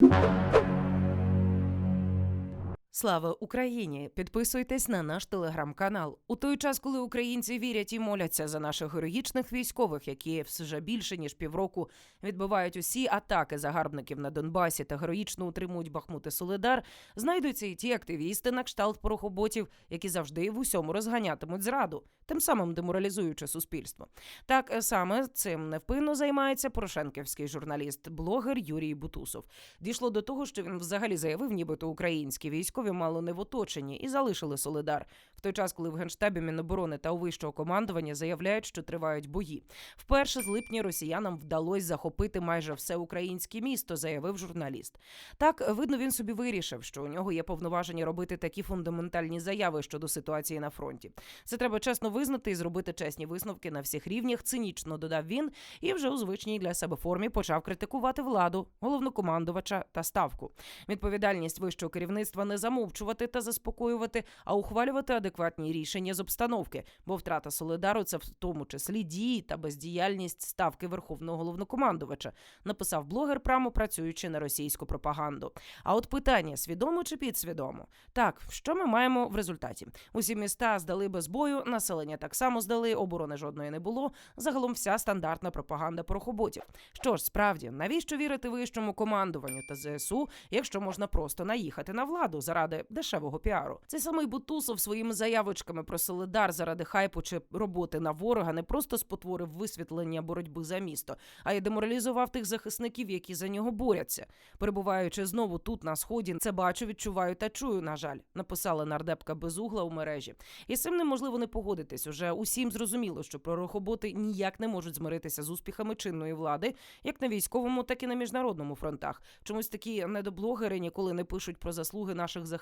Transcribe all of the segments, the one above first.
you. Слава Україні! Підписуйтесь на наш телеграм-канал. У той час, коли українці вірять і моляться за наших героїчних військових, які вже більше ніж півроку відбивають усі атаки загарбників на Донбасі та героїчно утримують Бахмут і Солидар, знайдуться і ті активісти на кшталт порохоботів, які завжди в усьому розганятимуть зраду, тим самим деморалізуючи суспільство. Так е, саме цим невпинно займається порошенківський журналіст, блогер Юрій Бутусов. Дійшло до того, що він взагалі заявив, нібито українські військові мало не в оточенні і залишили Солидар. В той час, коли в генштабі Міноборони та у вищого командування заявляють, що тривають бої. Вперше з липня росіянам вдалося захопити майже все українське місто, заявив журналіст. Так, видно, він собі вирішив, що у нього є повноваження робити такі фундаментальні заяви щодо ситуації на фронті. Це треба чесно визнати і зробити чесні висновки на всіх рівнях. Цинічно додав він і вже у звичній для себе формі почав критикувати владу, головнокомандувача та ставку. Відповідальність вищого керівництва не замовчувати та заспокоювати, а ухвалювати адекватні рішення з обстановки, бо втрата солидару це в тому числі дії та бездіяльність ставки верховного головнокомандувача, написав блогер, прямо працюючи на російську пропаганду. А от питання свідомо чи підсвідомо? Так, що ми маємо в результаті? Усі міста здали без бою, населення так само здали, оборони жодної не було. Загалом вся стандартна пропаганда порохоботів. Що ж, справді, навіщо вірити вищому командуванню та ЗСУ, якщо можна просто наїхати на владу заради дешевого піару? Цей самий Бутусов своїми заявочками про солидар заради хайпу чи роботи на ворога не просто спотворив висвітлення боротьби за місто, а й деморалізував тих захисників, які за нього борються. Перебуваючи знову тут на сході, це бачу, відчуваю та чую. На жаль, написала нардепка безугла у мережі. І цим неможливо не погодитись. Уже усім зрозуміло, що пророхоботи ніяк не можуть змиритися з успіхами чинної влади, як на військовому, так і на міжнародному фронтах. Чомусь такі недоблогери ніколи не пишуть про заслуги наших захисників,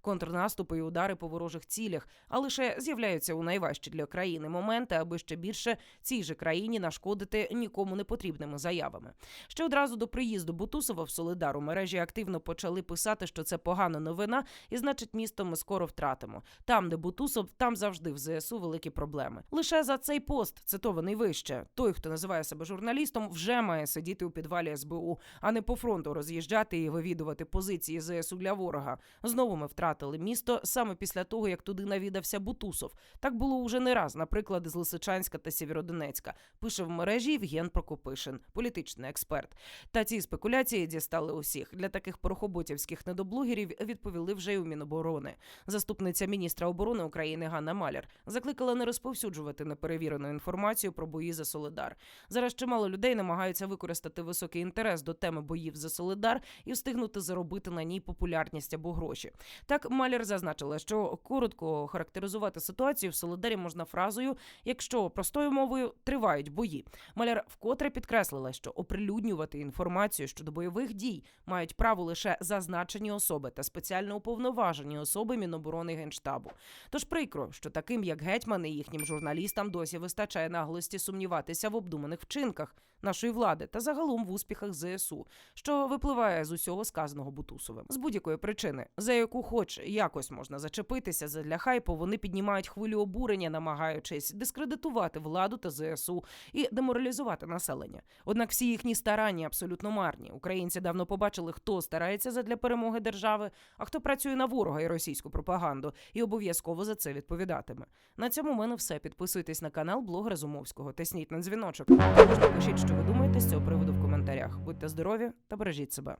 контрнаступи і удари по ворожих цілях, а лише з'являються у найважчі для країни моменти, аби ще більше цій же країні нашкодити нікому не потрібними заявами. Ще одразу до приїзду Бутусова в Солидар у мережі активно почали писати, що це погана новина, і значить, місто ми скоро втратимо. Там, де Бутусов, там завжди в ЗСУ великі проблеми. Лише за цей пост, цитований вище, той, хто називає себе журналістом, вже має сидіти у підвалі СБУ, а не по фронту роз'їжджати і вивідувати позиції ЗСУ для ворога. Знову ми втратили місто саме після того, як туди навідався Бутусов. Так було уже не раз, наприклад, з Лисичанська та Сєвєродонецька. Пише в мережі Євген Прокопишин, політичний експерт. Та ці спекуляції дістали усіх. Для таких порохоботівських недоблогерів відповіли вже й у Міноборони. Заступниця міністра оборони України Ганна Маляр закликала не розповсюджувати неперевірену інформацію про бої за Солидар. Зараз чимало людей намагаються використати високий інтерес до теми боїв за Солидар і встигнути заробити на ній популярність або гроші. Так Маляр зазначила, що коротко характеризувати ситуацію в Солидарі можна фразою, якщо простою мовою тривають бої. Маляр вкотре підкреслила, що оприлюднювати інформацію щодо бойових дій мають право лише зазначені особи та спеціально уповноважені особи Міноборони Генштабу. Тож прикро, що таким як гетьман і їхнім журналістам досі вистачає наглості сумніватися в обдуманих вчинках нашої влади та загалом в успіхах ЗСУ, що випливає з усього сказаного Бутусовим. З будь-якої причини, за яку хоч якось можна зачепитися задля хайпу, вони піднімають хвилю обурення, намагаючись дискредитувати владу та ЗСУ і деморалізувати населення. Однак всі їхні старання абсолютно марні. Українці давно побачили, хто старається задля перемоги держави, а хто працює на ворога і російську пропаганду, і обов'язково за це відповідатиме. На цьому в мене все. Підписуйтесь на канал блог Разумовського. Тисніть на дзвіночок. Також напишіть, що ви думаєте з цього приводу в коментарях. Будьте здорові та бережіть себе.